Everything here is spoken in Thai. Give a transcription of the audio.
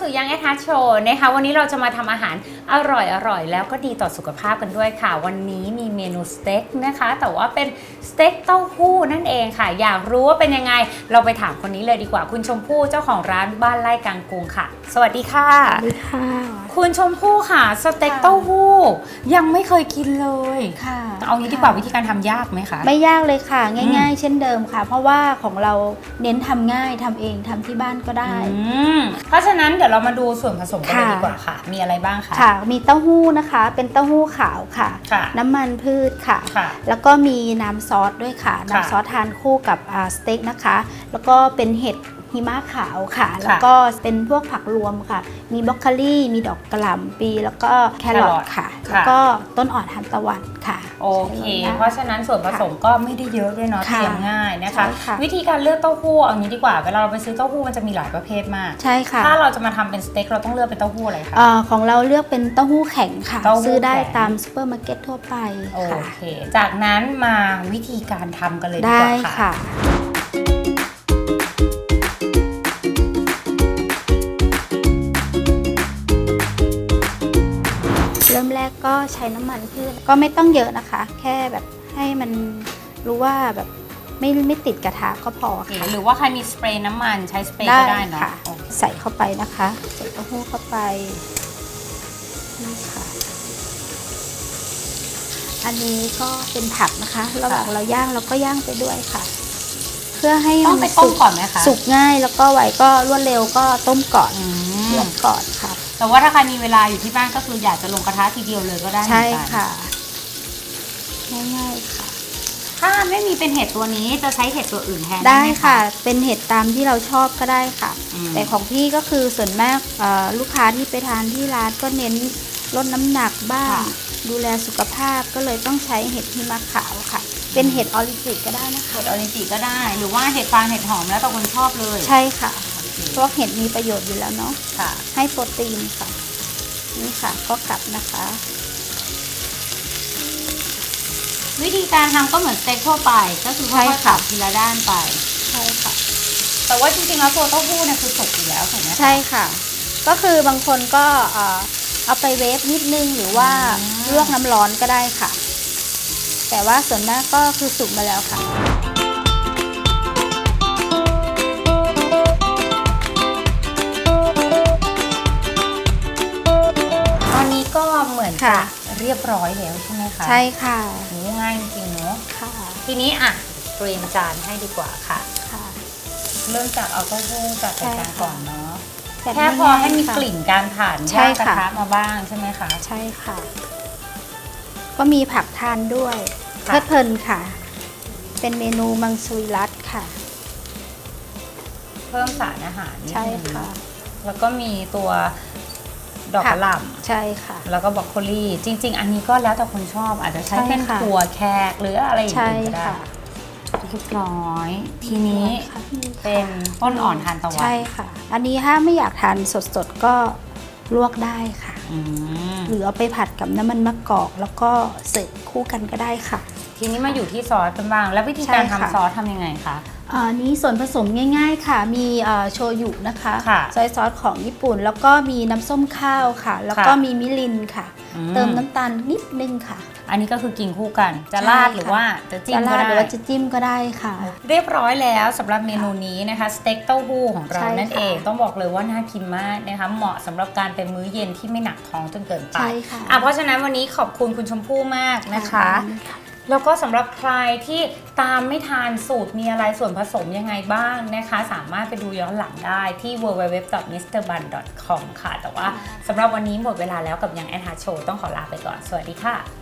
สู่ยังแอทาโชว์นะคะวันนี้เราจะมาทำอาหารอร่อยอร่อยแล้วก็ดีต่อสุขภาพกันด้วยค่ะ วันนี้มีเมนูสเต็กนะคะ แต่ว่าเป็นสเต็กเต้าหู้นั่นเองค่ะ อยากรู้ว่าเป็นยังไง เราไปถามคนนี้เลยดีกว่า คุณชมพู่เจ้าของร้านบ้านไร่กลางกรุงค่ะ สวัสดีค่ะ สวัสดีค่ะ คุณชมพู่ค่ะสเต็กค่ะเต้าหู้ยังไม่เคยกินเลยค่ะ เอางี้ดีกว่าวิธีการทำยากไหมคะ ไม่ยากเลยค่ะ ง่าย ๆ เช่นเดิมค่ะ เพราะว่าของเราเน้นทำง่ายทำเองทำที่บ้านก็ได้อืม เพราะฉะนั้นเดี๋ยวเรามาดูส่วนผสมกันเลยค่ะดีกว่าค่ะ มีอะไรบ้างคะ ค่ะ มีเต้าหู้นะคะ เป็นเต้าหู้ขาวค่ะ ค่ะน้ำมันพืชค่ะ ค่ะแล้วก็มีน้ำซอสด้วยค่ะ น้ำซอสทานคู่กับอ่าสเต็กนะคะ แล้วก็เป็นเห็ด หิมะขาวค่ะ แล้วก็เป็นพวกผักรวมค่ะ มีบรอกโคลีมีดอกกระหล่ำปี แล้วก็แครอทค่ะค่ะแล้วก็ต้นอ่อนทานตะวันค่ะ โอเคใช้ลงได้เพราะฉะนั้นส่วนผสมก็ไม่ได้เยอะด้วยเนาะค่ะเตรียมง่ายนะคะใช่ค่ะวิธีการเลือกเต้าหู้เอางี้ดีกว่า เวลาเราไปซื้อเต้าหู้มันจะมีหลายประเภทมาก ใช่ค่ะ ถ้าเราจะมาทำเป็นสเต็กเราต้องเลือกเป็นเต้าหู้อะไรคะเอ่อของเราเลือกเป็นเต้าหู้แข็งค่ะเต้าหู้ซื้อได้แข็งตามซูเปอร์มาร์เก็ตทั่วไป โอค่ะเค จากนั้นมาวิธีการทำกันเลยดีได้กว่าค่ะ กก็ใช้น้ำมันพืชก็ไม่ต้องเยอะนะคะ แค่แบบให้มันรู้ว่าแบบไม่ไม่ติดกระทะก็พอโอเคค่ะหรือว่าใครมีสเปรย์น้ำมันใช้สเปรย์ก็ได้เนาะค่ะโอเคใส่เข้าไปนะคะใส่เต้าหู้เข้าไปนี่ค่ะอันนี้ก็เป็นผักนะคะ ระหว่างเราย่างเราก็ย่างไปด้วยค่ะ เพื่อให้ต้องไปมันต้สุมกก่อนไหมคะสุกง่ายแล้วก็ไวก็รวดเร็วก็ต้มก่อนอืลมวกก่อนค่ะ แต่ว่าถ้าใครมีเวลาอยู่ที่บ้านก็คืออยากจะลงกระทะทีเดียวเลยก็ได้เหมืใช่อนกันค่ะง่ายๆค่ะ ถ้าไม่มีเป็นเห็ดตัวนี้จะใช้เห็ดตัวอื่นแทนได้หม ค่ะ เป็นเห็ดตามที่เราชอบก็ได้ค่ะ อืม แต่ของพี่ก็คือส่วนมากเอ่อลูกค้าที่ไปทานที่ร้านก็เน้นลดน้ำหนักบ้างค่ะดูแลสุขภาพก็เลยต้องใช้เห็ดหิมะขาวค่ะ เป็นเห็ดออริจิก็ได้นะคะ เห็ดออริจิก็ได้ หรือว่าเห็ดฟางเห็ดหอมแล้วแต่คนชอบเลย ใช่ค่ะโอ เคเพราะเห็ดมีประโยชน์อยู่แล้วเนาะค่ะ ให้โปรตีนค่ะ นี่ค่ะก็กลับนะคะ วิธีการทำก็เหมือนสเต็กทั่วไป ก็คือใช่ค่อยๆค่ะตัดทีละด้านไป ใช่ค่ะ แต่ว่าจริงๆแล้วตัวเต้าหู้เนี่ยคือสุกอยู่แล้วถูกไหมคะใช่ค่ะ ก็คือบางคนก็เอ่อเอาไปเวฟนิดนึงหรือว่าอืมลวกน้ำร้อนก็ได้ค่ะ แต่ว่าส่วนมากก็คือสุกมาแล้วค่ะ ค่ะ เรียบร้อยแล้วใช่ไหมคะใช่ค่ะโหง่ายจริงๆเนาะค่ะทีนี้อะเตรียมจานให้ดีกว่าค่ะค่ะ เริ่มจากเอาเต้าหู้จัดใส่จานก่อนเนาะแบบแค่พอให้มีง่ายๆค่ะกลิ่นการผ่านใช่ย่างกระค่ะทะมาบ้างใช่ไหมคะใช่ค่ะ ก็มีผักทานด้วยค่ะเพลิดเพลินค่ะ เป็นเมนูมังสวิรัตค่ะ เพิ่มสารอาหารนิดใช่นึงค่ะ แล้วก็มีตัว ดอกค่ะกระหล่ใช่ค่ะำแล้วก็บรอกโคลีจริง ๆ อันนี้ก็แล้วแต่คนชอบอาจจะใช้ใช่เป็นค่ะ ถั่วแขกหรืออะไรอย่างใช่อื่นก็ได้ค่ะเรียบร้อย ทีนี้ค่ะนี่ค่ะเป็นต้นอ่อนทานตะวันใช่ค่ะ อันนี้ถ้าไม่อยากทานสดๆก็ลวกได้ค่ะ อืม หรือเอาไปผัดกับน้ำมันมะกอก แล้วก็เสิร์ฟคู่กันก็ได้ค่ะ ทีนี้มาอยู่ที่ซอสกันบ้าง แล้ววิธีการใช่ค่ะ ทำซอสทำยังไงคะอันนี้ส่วนผสมง่ายๆค่ะ มีเอ่อโชยุนะคะค่ะซอยซอสของญี่ปุ่น แล้วก็มีน้ำส้มข้าวค่ะ แล้วก็ค่ะมีมิรินค่ะ อืเติมน้ำตาลนิดนึงค่ะ อันนี้ก็คือกินคู่กัน จะใช่ราดค่ะหรือว่าจะจิ้มจะก็ราดหรือได้ว่าจะจิ้มก็ได้ค่ะ เรียบร้อยแล้วสำหรับเมนูนี้นะคะสเต็กเต้าหู้ของเราใช่ค่ะนั่นเองต้องบอกเลยว่าน่ากินมากนะคะเหมาะสำหรับการเป็นมื้อเย็นที่ไม่หนักท้องจนเกินไปใช่ค่ะ อะเพราะฉะนั้นวันนี้ขอบคุณคุณชมพู่มากนะคะ แล้วก็สำหรับใครที่ตามไม่ทานสูตรมีอะไรส่วนผสมยังไงบ้างนะคะ สามารถไปดูย้อนหลังได้ที่ www.mrbun.com ค่ะ แต่ว่าสำหรับวันนี้หมดเวลาแล้วกับยังแอนฮาโชต้องขอลาไปก่อน สวัสดีค่ะ